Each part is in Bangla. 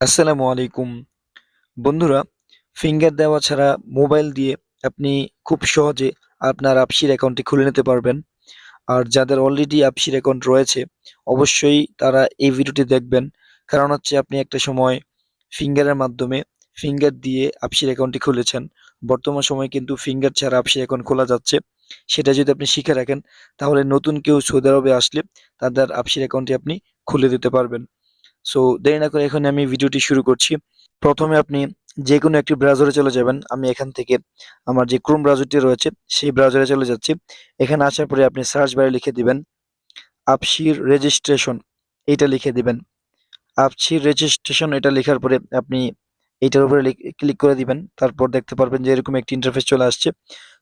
আসসালামু আলাইকুম। বন্ধুরা ফিঙ্গার দেওয়া ছাড়া মোবাইল দিয়ে আপনি খুব সহজে আপনার আপসির অ্যাকাউন্টটি খুলে নিতে পারবেন। আর যাদের অলরেডি আপসির অ্যাকাউন্ট রয়েছে, অবশ্যই তারা এই ভিডিওটি দেখবেন। কারণ হচ্ছে আপনি একটা সময় ফিঙ্গারের মাধ্যমে ফিঙ্গার দিয়ে আপসির অ্যাকাউন্টটি খুলেছেন। বর্তমান সময়ে কিন্তু ফিঙ্গার ছাড়া আপসির অ্যাকাউন্ট খোলা যাচ্ছে। সেটা যদি আপনি শিখে রাখেন, তাহলে নতুন কেউ সৌদি আরবে আসলে তাদের আপসির অ্যাকাউন্টটি আপনি খুলে দিতে পারবেন। সো দেরি না করে এখানে আমি ভিডিওটি শুরু করছি। প্রথমে আপনি যে কোনো একটি ব্রাউজারে চলে যাবেন। আমি এখান থেকে আমার যে ক্রোম ব্রাউজারটি রয়েছে, সেই ব্রাউজারে চলে যাচ্ছি। এখানে আসার পরে আপনি সার্চ বারে লিখে দিবেন আপসির রেজিস্ট্রেশন এইটা লিখে দিবেন। আপসির রেজিস্ট্রেশন এটা লেখার পরে আপনি এইটার উপরে ক্লিক করে দিবেন। তারপর দেখতে পারবেন যে এরকম একটি ইন্টারফেস চলে আসছে।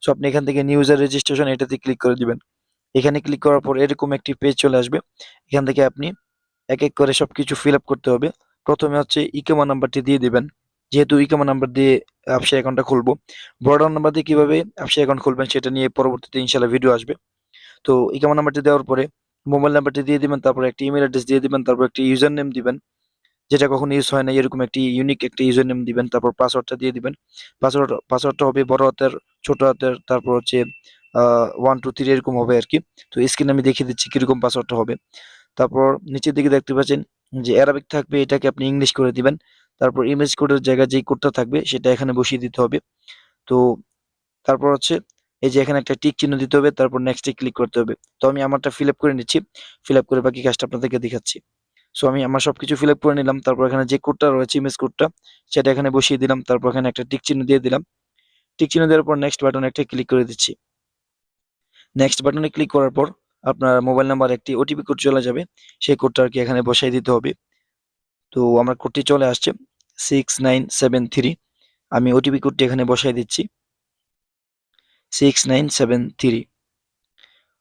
সো আপনি এখান থেকে নিউজার রেজিস্ট্রেশন এটাতে ক্লিক করে দিবেন। এখানে ক্লিক করার পর এরকম একটি পেজ চলে আসবে। এখান থেকে আপনি এক এক করে সবকিছু ফিল আপ করতে হবে। প্রথমে হচ্ছে ইকেমা নাম্বারটি দিয়ে দিবেন। যেহেতু ইকেমা নাম্বার দিয়ে ব্যবসা অ্যাকাউন্টটা খুলবো বর্ডার নাম্বার দিয়ে কীভাবে ব্যবসা অ্যাকাউন্ট খুলবেন সেটা নিয়ে পরবর্তীতে ইনশাল্লাহ ভিডিও আসবে। তো ইকেমা নাম্বারটি দেওয়ার পরে মোবাইল নাম্বারটি দিয়ে দিবেন, তারপর একটি ইমেল অ্যাড্রেস দিয়ে দিবেন, তারপর একটি ইউজার নেম দিবেন। যেটা কখনো ইউজ হয় না, এরকম একটি ইউনিক একটি ইউজার নেম দিবেন, তারপর পাসওয়ার্ডটা দিয়ে দিবেন। পাসওয়ার্ড পাসওয়ার্ডটা হবে বড় হাতের, ছোট হাতের, তারপর হচ্ছে ওয়ান টু থ্রি এরকম হবে আর কি তো স্ক্রিনে আমি দেখিয়ে দিচ্ছি কীরকম পাসওয়ার্ডটা হবে। তারপর নিচের দিকে দেখতে পাচ্ছেন যে অ্যারাবিক থাকবে, এটাকে আপনি ইংলিশ করে দিবেন। তারপর ইমেজ কোডের জায়গায় যেই কোডটা থাকবে, সেটা এখানে বসিয়ে দিতে হবে। তো তারপর হচ্ছে এই যে এখানে একটা টিক চিহ্ন দিতে হবে, তারপর নেক্সটে ক্লিক করতে হবে। তো আমি আমারটা ফিল করে নিচ্ছি। ফিল করে বাকি কাজটা আপনাদেরকে দেখাচ্ছি। সো আমি আমার সবকিছু ফিল আপ করে নিলাম। তারপর এখানে যে কোডটা রয়েছে ইমেজ কোডটা সেটা এখানে বসিয়ে দিলাম। তারপর এখানে একটা টিক চিহ্ন দিয়ে দিলাম। টিক চিহ্ন দেওয়ার পর নেক্সট বাটনে একটা ক্লিক করে দিচ্ছি। নেক্সট বাটনে ক্লিক করার পর আপনার মোবাইল নাম্বার একটি ওটিপি কোড চলে যাবে। সেই কোডটা আর কি এখানে বসাই দিতে হবে। তো আমার কোডটি চলে আসছে সিক্স নাইন সেভেন থ্রি আমি ওটিপি কোডটি এখানে বসাই দিচ্ছি six nine seven three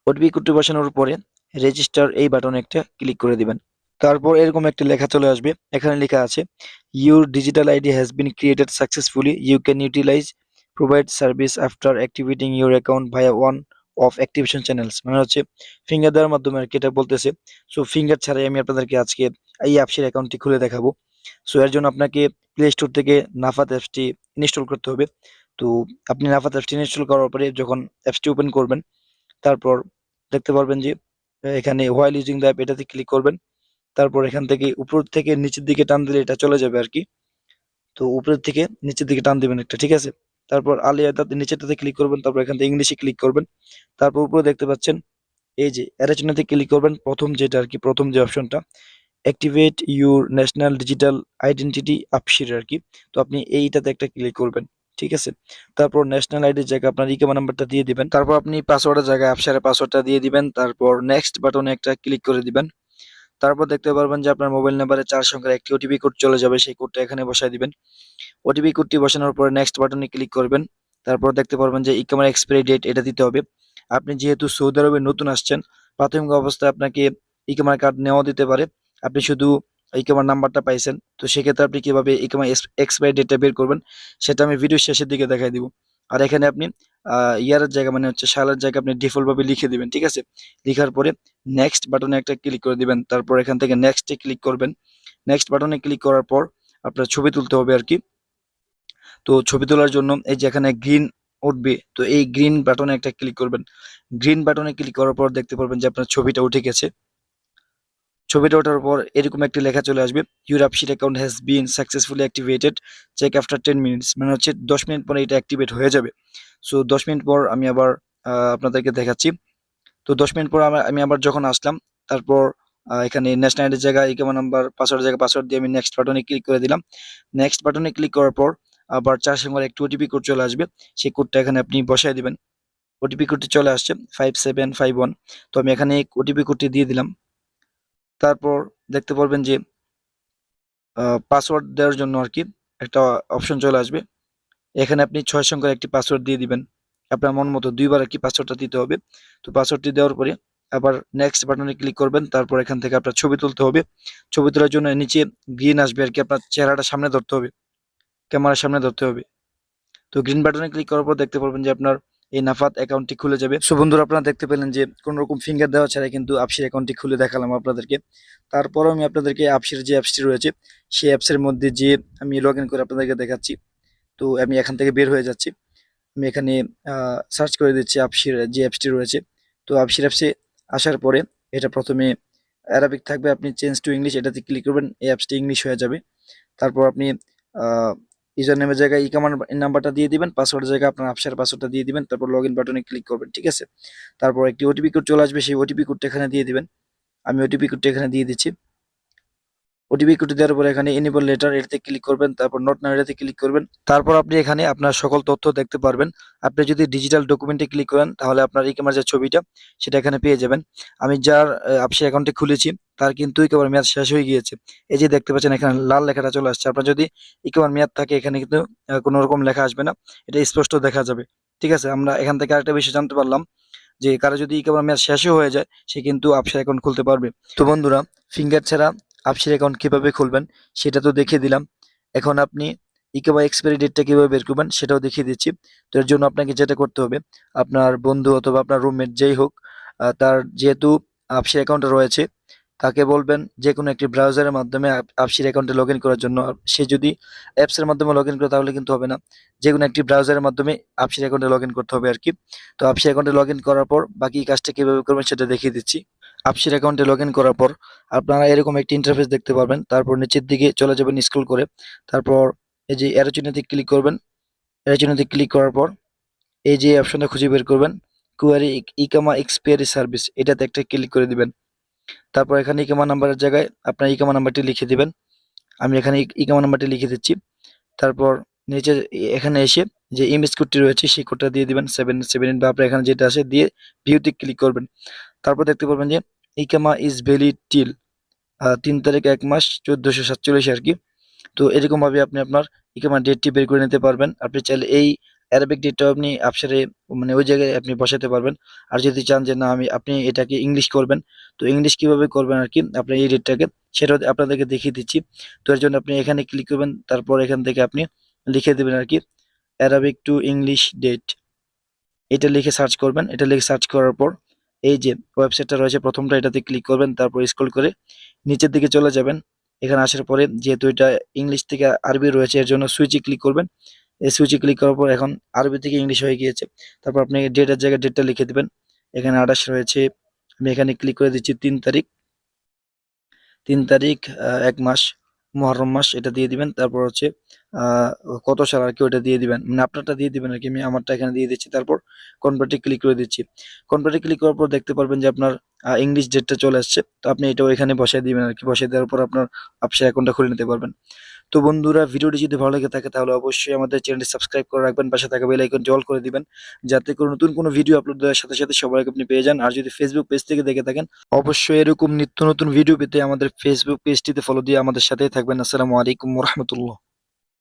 OTP কোডটি বসানোর পরে রেজিস্টার এই বাটনে একটা ক্লিক করে দিবেন। তারপর এরকম একটা লেখা চলে আসবে। এখানে লেখা আছে your digital ID has been created successfully you can utilize provide service after activating your account ভাইয়া ওয়ান অফ অ্যাক্টিভেশন চ্যানেলস মানে হচ্ছে ফিঙ্গার দেওয়ার মাধ্যমে আর কি এটা বলতেছে। সো ফিঙ্গার ছাড়াই আমি আপনাদেরকে আজকে এই অ্যাপসের অ্যাকাউন্টটি খুলে দেখাবো। সো এর জন্য আপনাকে প্লে স্টোর থেকে নাফাত অ্যাপসটি ইনস্টল করতে হবে। তো, আপনি নাফাত অ্যাপসটি ইনস্টল করার পরে যখন অ্যাপসটি ওপেন করবেন, তারপর দেখতে পারবেন যে এখানে হোয়াইল ইউজিং দ্য অ্যাপ এটাতে ক্লিক করবেন। তারপর এখান থেকে উপর থেকে নিচের দিকে টান দিলে এটা চলে যাবে আর কি। তো, উপরের থেকে নিচের দিকে টান দিবেন একটা, ঠিক আছে? তারপর আলিয়া তাতে নিচেরটাতে ক্লিক করবেন, তারপর এখান থেকে ইংলিশে ক্লিক করবেন। তারপর উপরে দেখতে পাচ্ছেন, এই যে অ্যারেচনাতে ক্লিক করবেন, প্রথম যেটা আর কি প্রথম যে অপশনটা activate your national digital identity আপসির আর কি তো আপনি এইটাতে একটা ক্লিক করবেন, ঠিক আছে? তারপর ন্যাশনাল আইডির জায়গায় আপনার ইকেমা নাম্বারটা দিয়ে দিবেন। তারপর আপনি পাসওয়ার্ডের জায়গায় আপসারের পাসওয়ার্ডটা দিয়ে দিবেন। তারপর নেক্সট বাটনে একটা ক্লিক করে দিবেন। তারপর দেখতে পারবেন যে আপনার মোবাইল নাম্বারে চার সংখ্যার একটি ওটিপি কোড চলে যাবে, সেই কোডটা এখানে বসায় দিবেন। ওটিপি কোডটি বসানোর পরে নেক্সট বাটনে ক্লিক করবেন। তারপর দেখতে পারবেন যে ইকামার এক্সপায়ারি ডেট এটা দিতে হবে। আপনি যেহেতু সৌদি আরবে নতুন আসছেন, প্রাথমিক অবস্থায় আপনাকে ইকামার কার্ড নেওয়া দিতে পারে। আপনি শুধু ইকামার নাম্বারটা পাইছেন, তো সেক্ষেত্রে আপনি কীভাবে ইকামার এক্সপায়ারি ডেটটা বের করবেন, সেটা আমি ভিডিও শেষের দিকে দেখাই দিব। আর এখানে আপনি ইয়ারের জায়গা মানে হচ্ছে সালের জায়গা আপনি ডিফল্ট ভাবে লিখে দিবেন, ঠিক আছে? লিখার পরে নেক্সট বাটনে একটা ক্লিক করে দিবেন, তারপর এখান থেকে নেক্সটে ক্লিক করবেন। নেক্সট বাটনে ক্লিক করার পর আপনার ছবি তুলতে হবে আর কি তো ছবি তোলার জন্য এই যে এখানে গ্রিন উঠবে, তো এই গ্রিন বাটনে একটা ক্লিক করবেন। গ্রিন বাটনে ক্লিক করার পর দেখতে পারবেন যে আপনার ছবিটা উঠে গেছে। ছবিটা ওঠার পর এরকম একটি লেখা চলে আসবে your Absher account has been successfully activated check after ten minutes মানে হচ্ছে দশ মিনিট পরে এটা অ্যাক্টিভেট হয়ে যাবে। সো দশ মিনিট পর আমি আবার আপনাদেরকে দেখাচ্ছি। তো দশ মিনিট পর আমি আবার যখন আসলাম, তারপর এখানে ন্যাশনাল আইডির জায়গায় ইকেমা নাম্বার পাসওয়ার্ড জায়গায় পাসওয়ার্ড দিয়ে আমি নেক্সট বাটনে ক্লিক করে দিলাম। নেক্সট বাটনে ক্লিক করার পর আবার চার সংখ্যার একটি ওটিপি কোড চলে আসবে। সেই কোডটা এখানে আপনি বসাই দিবেন। ওটিপি কোডটি চলে আসছে ফাইভ সেভেন ফাইভ ওয়ান তো আমি এখানে ওটিপি কোডটি দিয়ে দিলাম। তারপর দেখতে পারবেন যে পাসওয়ার্ড দেওয়ার জন্য আর কি একটা অপশন চলে আসবে। এখানে আপনি ছয় সংখ্যার একটি পাসওয়ার্ড দিয়ে দিবেন। আপনার মন মতো দুইবার আর কি পাসওয়ার্ডটা দিতে হবে। তো পাসওয়ার্ডটি দেওয়ার পরে আবার নেক্সট বাটনে ক্লিক করবেন। তারপর এখান থেকে আপনার ছবি তুলতে হবে। ছবি তোলার জন্য নিচে গ্রিন আসবে আর কি। আপনার চেহারাটা সামনে ধরতে হবে। ক্যামেরার সামনে ধরতে হবে। তো গ্রিন বাটনে ক্লিক করার পর দেখতে পারবেন যে আপনার এই নাফাত অ্যাকাউন্টটি খুলে যাবে। সো বন্ধুরা, আপনারা দেখতে পেলেন যে কোনো রকম ফিঙ্গার দেওয়া ছাড়া কিন্তু আপসির অ্যাকাউন্টটি খুলে দেখালাম আপনাদেরকে। তারপরও আমি আপনাদেরকে আপসির যে অ্যাপসটি রয়েছে, সেই অ্যাপসের মধ্যে যে আমি লগ করে আপনাদেরকে দেখাচ্ছি, তো আমি এখান থেকে বের হয়ে যাচ্ছি। আমি এখানে সার্চ করে দিচ্ছি আপসির যে অ্যাপসটি রয়েছে। তো আপসির অ্যাপসে আসার পরে এটা প্রথমে অ্যারাবিক থাকবে, আপনি চেঞ্জ টু ইংলিশ এটাতে ক্লিক করবেন, এই অ্যাপসটি ইংলিশ হয়ে যাবে। তারপর আপনি ইউজার নেমের জায়গায় ই কমান্ড নাম্বারটা দিয়ে দিবেন পাসওয়ার্ডের জায়গায় আপনার আপসার পাসওয়ার্ডটা দিয়ে দিবেন, তারপর লগ ইন বাটনে ক্লিক করবেন, ঠিক আছে? তারপর একটি ওটিপি কোড চলে আসবে, সেই ওটিপি কোডটা এখানে দিয়ে দিবেন। আমি ওটিপি কোডটা এখানে দিয়ে দিচ্ছি। ওটিপি কোড দেওয়ার পর এখানে এনেবল লেটার এটাতে ক্লিক করবেন, তারপর নোট নাও এটাতে ক্লিক করবেন। তারপর আপনি এখানে আপনার সকল তথ্য দেখতে পারবেন। আপনি যদি ডিজিটাল ডকুমেন্টে ক্লিক করেন, তাহলে আপনার ই যে ছবিটা সেটা এখানে পেয়ে যাবেন। আমি যার আপসি অ্যাকাউন্টে খুলেছি, তার কিন্তু ইকেবার মেয়াদ শেষ হয়ে গিয়েছে। এই যে দেখতে পাচ্ছেন, এখানে লাল লেখাটা চলে আসছে। আপনার যদি ইকেবার মেয়াদ থাকে, এখানে কিন্তু কোনো রকম লেখা আসবে না। এটা স্পষ্ট দেখা যাবে। ঠিক আছে, আমরা এখান থেকে আরেকটা বিষয় জানতে পারলাম যে কারও যদি ইকেবার মেয়াদ শেষও হয়ে যায়, সে কিন্তু আপসি অ্যাকাউন্ট খুলতে পারবে। তো বন্ধুরা ফিঙ্গার ছাড়া আপসির অ্যাকাউন্ট কীভাবে খুলবেন, সেটা তো দেখিয়ে দিলাম। এখন আপনি ইকেবা এক্সপায়ারি ডেটটা কীভাবে বের করবেন, সেটাও দেখিয়ে দিচ্ছি। তো এর জন্য আপনাকে যেটা করতে হবে, আপনার বন্ধু অথবা আপনার রুমমেট যেই হোক তার যেহেতু আপসির অ্যাকাউন্ট রয়েছে, তাকে বলবেন যে কোনো একটি ব্রাউজারের মাধ্যমে আপ- আপসির অ্যাকাউন্টে লগ করার জন্য। সে যদি অ্যাপসের মাধ্যমে লগ করে, তাহলে কিন্তু হবে না। যে কোনো একটি ব্রাউজারের মাধ্যমে আপসির অ্যাকাউন্টে লগ করতে হবে আর কি। তো আপসির অ্যাকাউন্টে লগ করার পর বাকি কাজটা কীভাবে করবেন, সেটা দেখিয়ে দিচ্ছি। আপসির অ্যাকাউন্টে লগ করার পর আপনারা এরকম একটি ইন্টারফেস দেখতে পারবেন। তারপর নিচের দিকে চলে যাবেন স্ক্রল করে। তারপর এই যে অ্যারো চিহ্নতে ক্লিক করবেন। অ্যারো চিহ্নতে ক্লিক করার পর এই যে অপশনটা খুঁজে বের করবেন। কুয়ারি ইকামা এক্সপিয়ারি সার্ভিস এটাতে একটা ক্লিক করে দিবেন। তারপর এখানে ইকামা নাম্বারের জায়গায় আপনার ইকামা নাম্বারটি লিখে দিবেন। আমি এখানে ইকামা নাম্বারটি লিখে দিচ্ছি। তারপর নিচে এখানে এসে যে ইমেজ কোডটি রয়েছে, সেই কোডটা দিয়ে দিবেন। সেভেন সেভেন বা আপনার এখানে যেটা আছে, দিয়ে ভিউতে ক্লিক করবেন। তারপর দেখতে পারবেন যে ইকামা ইজ ভ্যালিড টিল তিন তারিখ এক মাস চোদ্দশো সাতচল্লিশ আর কি। তো এরকমভাবে আপনি আপনার ইকামা ডেটটি বের করে নিতে পারবেন। আপনি চাইলে এই অ্যারাবিক ডেটটাও আপনি আপসারে মানে ওই জায়গায় আপনি বসাতে পারবেন। আর যদি চান যে না, আমি, আপনি এটাকে ইংলিশ করবেন, তো ইংলিশ কীভাবে করবেন আর কি আপনি এই ডেটটাকে সেটা আপনাদেরকে দেখিয়ে দিচ্ছি। তো এর জন্য আপনি এখানে ক্লিক করবেন, তারপর এখান থেকে আপনি লিখে দেবেন আর কি অ্যারাবিক টু ইংলিশ ডেট এটা লিখে সার্চ করবেন। এটা লিখে সার্চ করার পর এই যে ওয়েবসাইটটা রয়েছে, প্রথমটা এটাতে ক্লিক করবেন, তারপর স্ক্রল করে নিচের দিকে চলে যাবেন। এখানে আসার পরে যেহেতু এটা ইংলিশ থেকে আরবি রয়েছে, এর জন্য সুইচে ক্লিক করবেন। এই সুইচে ক্লিক করার পর এখন আরবি থেকে ইংলিশ হয়ে গিয়েছে। তারপর আপনি ডেটের জায়গায় ডেটটা লিখে দেবেন। এখানে আঠাশ রয়েছে। আমি এখানে ক্লিক করে দিচ্ছি তিন তারিখ। তিন তারিখ এক মাস মহরম মাস, এটা দিয়ে দিবেন। তারপর হচ্ছে কত সাল আর কি ওটা দিয়ে দিবেন? মানে আপনারটা দিয়ে দিবেন আর কি, আমি আমারটা এখানে দিয়ে দিচ্ছি। তারপর কনভার্টে ক্লিক করে দিচ্ছি। কনভার্টে ক্লিক করার পর দেখতে পারবেন যে আপনার ইংলিশ ডেটটা চলে আসছে। তো আপনি এটাও এখানে বসাই দিবেন আর কি। বসাই দেওয়ার পর আপনার আপসা অ্যাকাউন্টটা খুলে নিতে পারবেন। তো বন্ধুরা, ভিডিওটি যদি ভালো লেগে থাকে তাহলে অবশ্যই আমাদের চ্যানেলটি সাবস্ক্রাইব করে রাখবেন। পাশে থাকা বেল আইকন জল করে দিবেন। যাতে করে নতুন কোনো ভিডিও আপলোড দেওয়ার সাথে সাথে সবার আগে আপনি পেয়ে যান। আর যদি ফেসবুক পেজ থেকে দেখে থাকেন, অবশ্যই এরকম নিত্য নতুন ভিডিও পেতে আমাদের ফেসবুক পেজটিতে ফলো দিয়ে আমাদের সাথেই থাকবেন। আসসালামু আলাইকুম রহমতুল্লাহ।